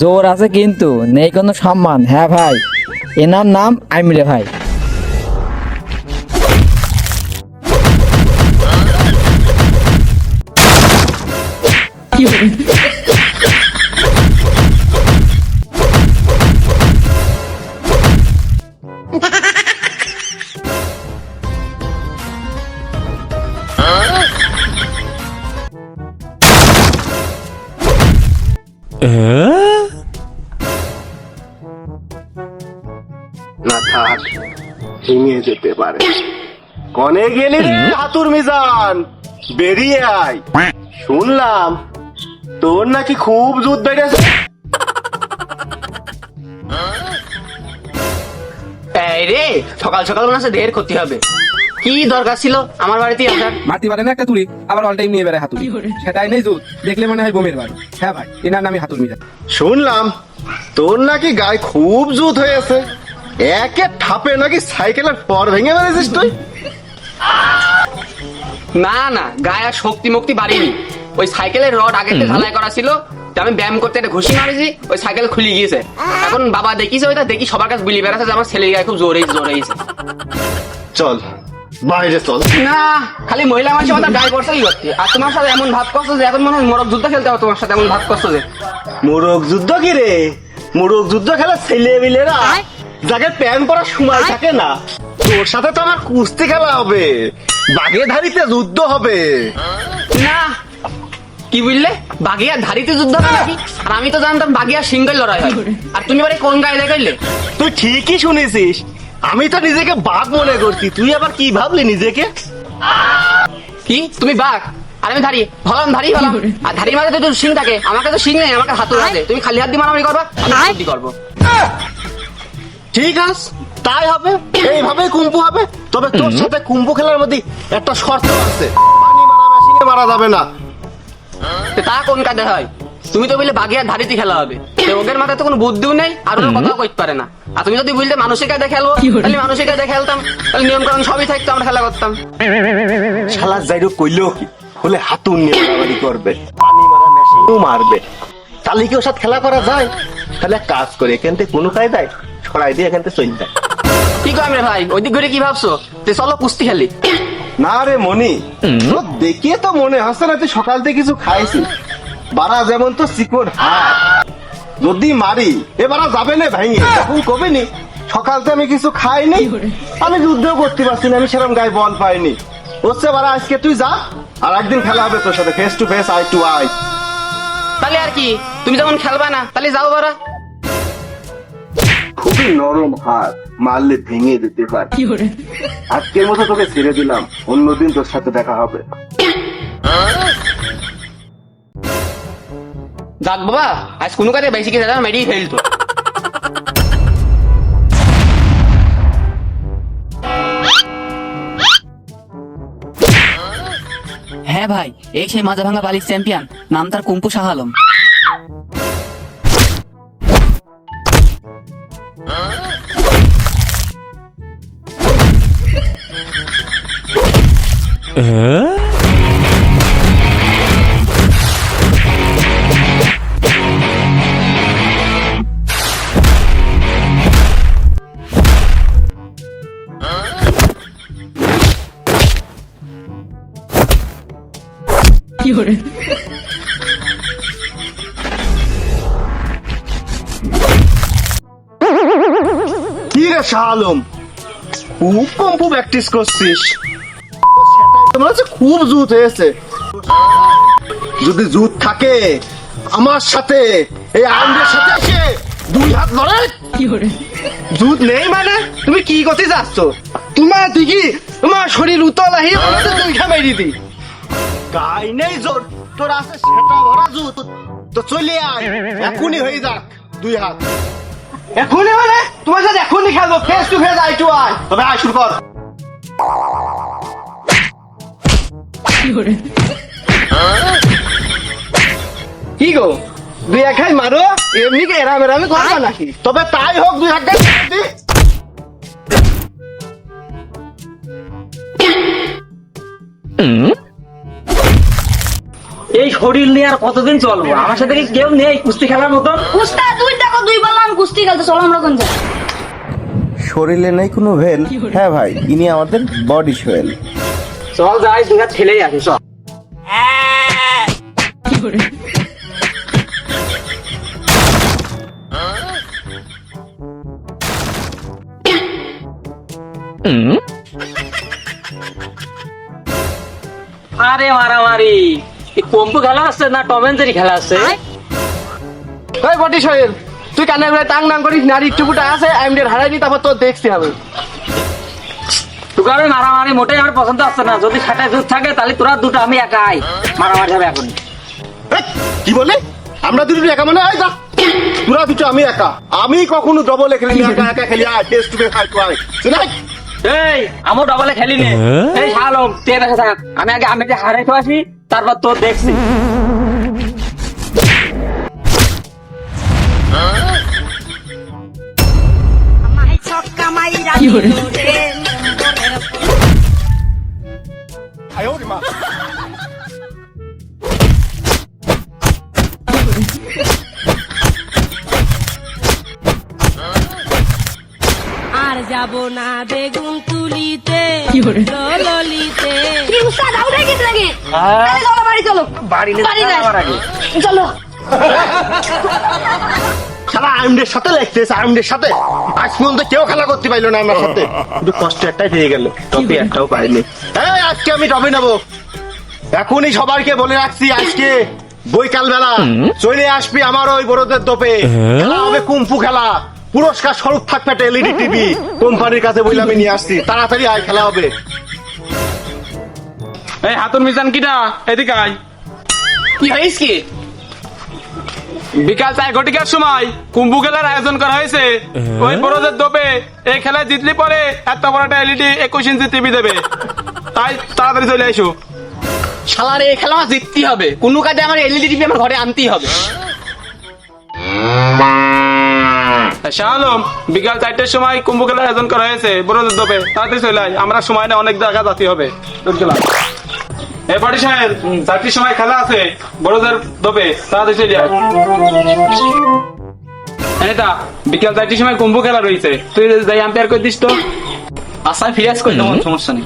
জোর আছে কিন্তু নেই কোনো সম্মান। হ্যাঁ ভাই এনার নাম আইমরে ভাই। না ভেঙে যেতে পারে। কনে গেলি রে হাতুর মিজান? বেরিয়ে আয়। শুনলাম তোর নাকি খুব জুত বেড়েছে এই রে সকাল সকাল মনে হচ্ছে ঢের ক্ষতি হবে। কি দরকার ছিল আমার বাড়িতে আসার? মারতে পারে না একটা তুলি আবার অল টাইম নিয়ে বেড়ায় হাতুড়ি। সেটাই নেই জুত দেখলে মনে হয় বোমের বাড়ি। হ্যাঁ ভাই এনার নামই হাতুর মিজা শুনলাম তোর নাকি গায়ে খুব জুত হয়েছে। একে ঠাপে নাকি সাইকেলের পর ভেঙে বেড়েছিস তুই? না না গায়ে আর শক্তি মুক্তি বাড়িনি। ওই সাইকেলের রড আগে থেকে ঝালাই করা ছিল তো আমি ব্যায়াম করতে একটা ঘুষি মারিছি ওই সাইকেল খুলে গিয়েছে। এখন বাবা দেখিছে ওইটা দেখি সবার কাছে বিলি বেড়াচ্ছে যে আমার ছেলের গায়ে খুব জোরে জোরে চল বাইরে চল। না খালি মহিলা মানুষের মতো গায়ে পড়ছে কি করতে? আর তোমার সাথে এমন ভাব করছ যে এখন মনে হয় মরক যুদ্ধ খেলতে হবে তোমার সাথে এমন ভাব করছ যে। মোরগ যুদ্ধ কি রে? মোরগ যুদ্ধ খেলা ছেলে মিলেরা যাকে প্যান পরার সময় থাকে না তোর সাথে তো আমার কুস্তি খেলা হবে বাঘে ধারিতে যুদ্ধ হবে। না। কি বুঝলে? বাগিয়া ধারিতে যুদ্ধ হবে নাকি? আর আমি তো জানতাম বাগিয়া সিঙ্গেল লড়াই হয়। আর তুমি এবারে কোন গায়ে দেখাইলে তুই ঠিকই শুনেছিস। আমি তো নিজেকে বাঘ মনে করছি। তুই আবার কি ভাবলি নিজেকে? কি? তুমি বাঘ? আর আমি ধারি ভালো ধারি ভালো আর ধারি মাঝে তো সিং থাকে। আমাকে তো সিং নেই আমাকে হাত আছে। তুমি খালি হাত দিয়ে মারামারি করবা? আমি করব। ঠিক আছে তাই হবে এইভাবে কুম্পু হবে। তবে তোর সাথে কুম্পু খেলার মধ্যে একটা শর্ত আছে। পানি মারা মেশিনে মারা যাবে না। তা কোন কাজে হয়? তুমি তো বললে বাগিয়া ধারিতে খেলা হবে। ওদের মাথায় তো কোনো বুদ্ধিও নেই আর ওরা কথাও কইতে পারে না। আর তুমি যদি বলতে মানুষের কাজে খেলব তাহলে মানুষের কাজে খেলতাম। তাহলে নিয়ম কারণ সবই থাকতো আমরা খেলা করতাম। শালা যাইরো কইলো কি? হলে হাতুন নিয়ে মারামারি করবে পানি মারা মেশিনও মারবে। তাহলে কি ওর সাথে খেলা করা যায়? তাহলে কাজ করে এখান থেকে কোনো কায়দায় ছড়াই দিয়ে এখান থেকে চলে যায়। কি রে ভাই? ঘুরে কি ভাবছ? তো চলো কুস্তি খেলি। না রে মনি তোর দেখিয়ে তো মনে হচ্ছে না তুই সকাল থেকে কিছু খাইছিস। বারা যেমন তো হাত যদি মারি এবারা যাবে না ভাইঙে তখন কবে নি? সকাল আমি কিছু খাইনি। আমি যুদ্ধও করতে পারছি না আমি সেরকম গায়ে বল পাইনি। হচ্ছে বারা আজকে তুই যা আর একদিন খেলা হবে তোর সাথে face to face eye to eye তাহলে আর কি? তুমি যখন খেলবা না তাহলে যাও বারা খুবই নরম হাত মারলে ভেঙে দিতে পারে। আজকের মতো তোকে ছেড়ে দিলাম অন্যদিন তোর সাথে দেখা হবে। যাক বাবা আজ কোনো কাজে বেশি কিছু মেরিয়ে ফেলতো হ্যাঁ ভাই এই সেই মাজা ভাঙা বালির চ্যাম্পিয়ন নাম তার কুম্পু শাহ আলম। কি রে শাহ আলম? খুব কম্পু প্র্যাকটিস করছিস। তোমার হচ্ছে খুব জুত হয়েছে। যদি জুত থাকে আমার সাথে এই আইনের সাথে এসে দুই হাত লড়ে জুত নেই মানে? তুমি কি করতে যাচ্ছ? তোমার দিকে তোমার শরীর উতল আহি আমাদের দুইটা মেরি দি গাই নেই জোর। তোর আছে সেটা ভরা জুত। তো চলে আয়। এখনই হয়ে যাক দুই হাত। এখনই মানে? তোমার সাথে এখনই খেলব। Face to face eye to eye তবে আয় শুরু কর। কি গো? দুই একাই মারো? এমনি কি এরাম এরামি করবা নাকি তবে তাই হোক দুই একাই দি। এই শরীর নিয়ে আর কতদিন চলবো? আমার সাথে কি কেউ নেই কুস্তি খেলার মতন? কুস্তা দুই টাকা দুই বললাম কুস্তি খেলতে চলো আমরা কোন যাই শরীরে নেই কোনো ভেল? হ্যাঁ ভাই ইনি আমাদের বডি সোয়েল চল যাই হাত ঠেলেই আসি চল। আরে মারামারি। কম্পু খেলা আছে না টম এন্ড খেলা আছে? ওই বটি সোহেল তুই কানে টাং নাং করিস নারী টুকুটা আছে আমি হারাই নি তারপর তোর দেখছি আমি। তোকে আমি মারামারি মোটেই আমার পছন্দ আসছে না। যদি সেটা দুধ থাকে তাহলে তোরা দুটো আমি একাই। মারামারি হবে এখন। কি বলে আমরা দুটো একা মানে? আয় যা। তোরা দুটো আমি একা। আমি কখনো ডবল খেলি না, একা একা খেলি। আয় টেস্ট করে খাই তো আয়। শুনাই এই আমার ডবলে খেলি নে। এই শালম তুই বেঁচে থাক। আমি আগে আমি হারাই তো আসি তারপর তোর দেখছি। আর যাব না বেগুন তুলিতে ললিতে কি উস্তাদ আউট হয়ে? গেছে নাকি চলো বাড়ি চলো। বাড়ি বাড়ি যাব নাই আবার আগে। চলো। সারা আইমদের সাথে লাগতেছে আইমদের সাথে আজ পর্যন্ত কেউ খেলা করতে পারল না আমার সাথে। কিন্তু কষ্ট একটাই পেয়ে গেল। টপি একটাও পাইনি। হ্যাঁ আজকে আমি টপি নেব। এখনই সবাইকে বলে রাখছি আজকে বৈকাল বেলা চলে আসবি আমার ওই বড়দের দোপে খেলা হবে কুম্ফু খেলা। পুরস্কার স্বরূপ থাকবে একটা এলইডি টিভি। কোম্পানির কাছে বলে আমি নিয়ে আসছি। তাড়াতাড়ি আয় খেলা হবে। এই হাতুর মিজান কিটা? এদিকে আয়। কি হয়েছ? কি বিকাল চার ঘটিকার সময় কুম্ভু খেলার আয়োজন করা হয়েছে। ওই বড়দের দোপে এই খেলায় জিতলি পরে এত বড় একটা এলইডি একুশ ইঞ্চি টিভি দেবে। তাই তাড়াতাড়ি চলে আসো শালার এই খেলা আমার জিততেই হবে। কোনো কাজে আমার এলইডি টিভি আমার ঘরে আনতেই হবে। শাহ আলম বিকাল চারটের সময় কুম্ভ খেলার আয়োজন করা হয়েছে বড়দের দোপে। তাড়াতাড়ি চলে আয় আমরা সময় না অনেক জায়গা যাতে হবে। গেলাম এ সাহেব চারটির সময় খেলা আছে বড়দের দোপে তাড়াতাড়ি চলে এটা বিকেল চারটির সময় কুম্ভ খেলা রয়েছে। তুই যাই আম্পায়ার করে দিস তো? আসায় ফিরে আস কোনো সমস্যা নেই।